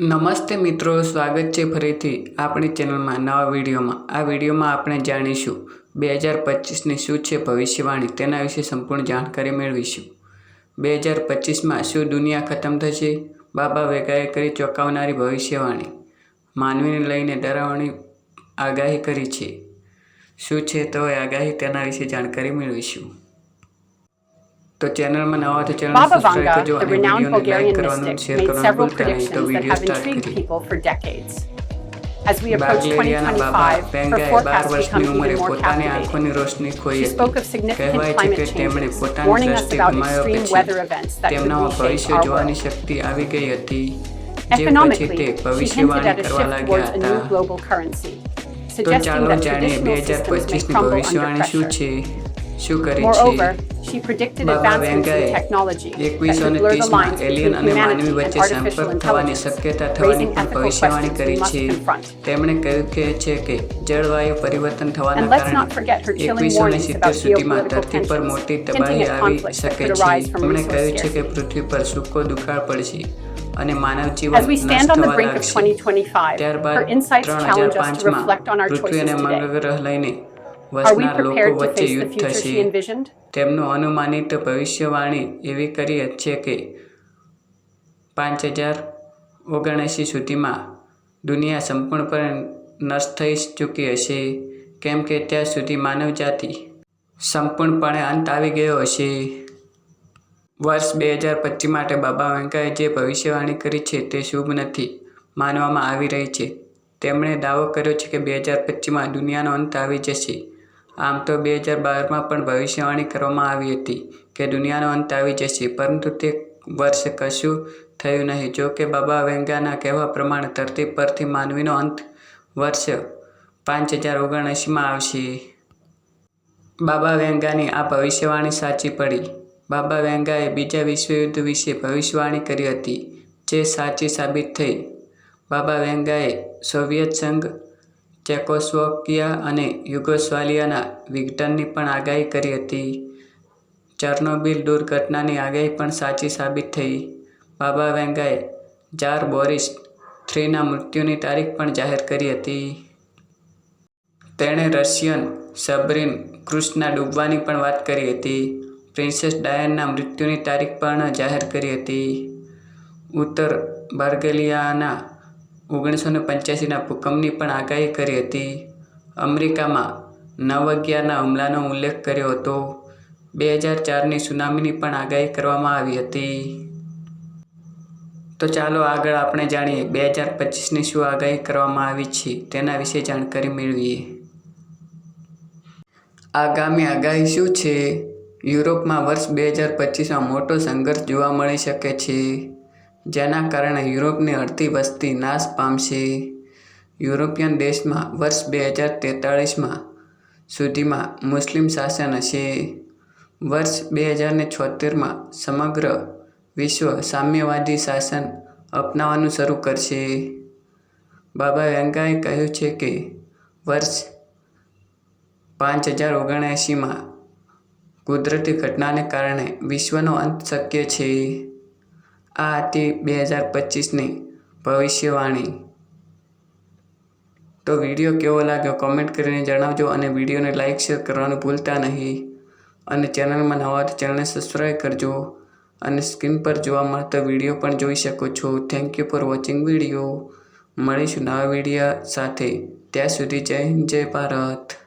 નમસ્તે મિત્રો, સ્વાગત છે ફરીથી આપણી ચેનલમાં નવા વિડીયોમાં. આ વિડીયોમાં આપણે જાણીશું બે હજાર પચીસની શું છે ભવિષ્યવાણી, તેના વિશે સંપૂર્ણ જાણકારી મેળવીશું. બે હજાર પચીસમાં શું દુનિયા ખતમ થશે? બાબા વેગાએ કરી ચોંકાવનારી ભવિષ્યવાણી, માનવીને લઈને ડરાવણી આગાહી કરી છે. શું છે તો આગાહી તેના વિશે જાણકારી મેળવીશું. તો ચેનલમાં નવા તો ચેનલ Baba સબસ્ક્રાઇબ Vanga, કરજો the અને renowned વિડીયોને લાઈક Bulgarian કરવાનું mystic, શેર made કરવાનું several ભૂલતા નહીં તો predictions that video have start intrigued કરીએ people for decades. As we approach બાગલેરિયાના Baba 2025, her પેંગાએ bar forecast વર્ષની becomes ઉંમરે even more પોતાની captivating. આંખોની રોશની ખોઈ She હતી spoke of significant કહેવાય છે climate કે તેમણે changes, પોતાની warning us દ્રષ્ટિ about ગુમાવ્યા extreme પછી weather events that could તેમનામાં reshape ભવિષ્ય our જોવાની world. શક્તિ આવી ગઈ હતી જે પછી Economically, તે she hinted ભવિષ્યવાણી at a કરવા shift towards લાગ્યા a new હતા global currency, તો suggesting ચાલો that જાણીએ બે traditional હજાર systems may પચીસની crumble under ભવિષ્યવાણી શું pressure. શું કરી Moreover, છે she predicted Baba advancements in વેંગાએ technology that એકવીસો could ને blur the ત્રીસમાં lines between એલિયન અને માનવી humanity and વચ્ચે artificial સંપર્ક થવાની intelligence, શક્યતા થવાની raising પણ ethical ભવિષ્યવાણી questions we કરી must છે confront. તેમણે કહ્યું કે છે કે જળવાયુ પરિવર્તન થવાના And let's not forget her કારણે chilling એકવીસો ને warnings સિત્તેર about સુધીમાં geopolitical ધરતી પર મોટી તબાહી આવી શકે છે તેમણે કહ્યું છે કે. પૃથ્વી પર સૂકો દુકાળ પડશે અને માનવ જીવન we stand નષ્ટ on the થવા brink of લાગશે 2025, ત્યારબાદ ત્રણ હજાર પાંચમાં on our પૃથ્વી અને. મંગળ ગ્રહ લઈને વસનાર લોકો વચ્ચે યુદ્ધ થશે? તેમનું અનુમાનિત ભવિષ્યવાણી એવી કરી છે કે પાંચ હજાર ઓગણએંસી સુધીમાં દુનિયા સંપૂર્ણપણે નષ્ટ થઈ ચૂકી હશે. કેમ કે ત્યાં સુધી માનવજાતિ સંપૂર્ણપણે અંત આવી ગયો હશે. વર્ષ બે હજાર પચીસ માટે બાબા વેંકૈયાએ જે ભવિષ્યવાણી કરી છે તે શુભ નથી માનવામાં આવી રહી છે. તેમણે દાવો કર્યો છે કે બે હજાર પચીસમાં દુનિયાનો અંત આવી જશે. આમ તો બે હજાર બારમાં પણ ભવિષ્યવાણી કરવામાં આવી હતી કે દુનિયાનો અંત આવી જશે, પરંતુ તે વર્ષ કશું થયું નહીં. જો કે બાબા વેંગાના કહેવા પ્રમાણે ધરતી પરથી માનવીનો અંત વર્ષ પાંચ હજાર ઓગણએંસીમાં આવશે. બાબા વેંગાની આ ભવિષ્યવાણી સાચી પડી. બાબા વેંગાએ બીજા વિશ્વયુદ્ધ વિશે ભવિષ્યવાણી કરી હતી, જે સાચી સાબિત થઈ. બાબા વેંગાએ સોવિયત સંઘ ચેકોસ્લોવાકિયા અને યુગોસ્લાવિયાના વિઘટનની પણ આગાહી કરી હતી. ચર્નોબિલ દુર્ઘટનાની આગાહી પણ સાચી સાબિત થઈ. બાબા વેંગાએ જાર બોરિસ થ્રીના મૃત્યુની તારીખ પણ જાહેર કરી હતી. તેણે રશિયન સબરીન ક્રુઝના ડૂબવાની પણ વાત કરી હતી. પ્રિન્સેસ ડાયનના મૃત્યુની તારીખ પણ જાહેર કરી હતી. ઉત્તર બાર્ગેલિયાના ઓગણીસો ને પંચ્યાસીના ભૂકંપની પણ આગાહી કરી હતી. અમેરિકામાં નવ અગિયારના હુમલાનો ઉલ્લેખ કર્યો હતો. બે હજાર ચારની સુનામીની પણ આગાહી કરવામાં આવી હતી. તો ચાલો આગળ આપણે જાણીએ, બે હજાર પચીસની શું આગાહી કરવામાં આવી છે, તેના વિશે જાણકારી મેળવીએ. આગામી આગાહી શું છે? યુરોપમાં વર્ષ બે હજાર પચીસમાં મોટો સંઘર્ષ જોવા મળી શકે છે. જેના કારણે યુરોપની અડધી વસ્તી નાશ પામશે. યુરોપિયન દેશમાં વર્ષ બે હજાર તેતાળીસમાં સુધીમાં મુસ્લિમ શાસન હશે. વર્ષ બે હજારને છોતેરમાં સમગ્ર વિશ્વ સામ્યવાદી શાસન અપનાવવાનું શરૂ કરશે. બાબા વેંકાએ કહ્યું છે કે, વર્ષ પાંચ હજાર ઓગણએંશીમાં કુદરતી ઘટનાને કારણે વિશ્વનો અંત શક્ય છે. આ હતી બે હજાર પચીસની ભવિષ્યવાણી. તો વીડિયો કેવો લાગ્યો કોમેન્ટ કરીને જણાવજો અને વિડીયોને લાઇક શેર કરવાનું ભૂલતા નહીં. અને ચેનલમાં નવા તો ચેનલને સબસ્ક્રાઈબ કરજો અને સ્ક્રીન પર જોવા મળતા વીડિયો પણ જોઈ શકો છો. Thank you for watching video મળીશું નવા વીડિયો સાથે. ત્યાં સુધી જય હિન્દ, જય ભારત.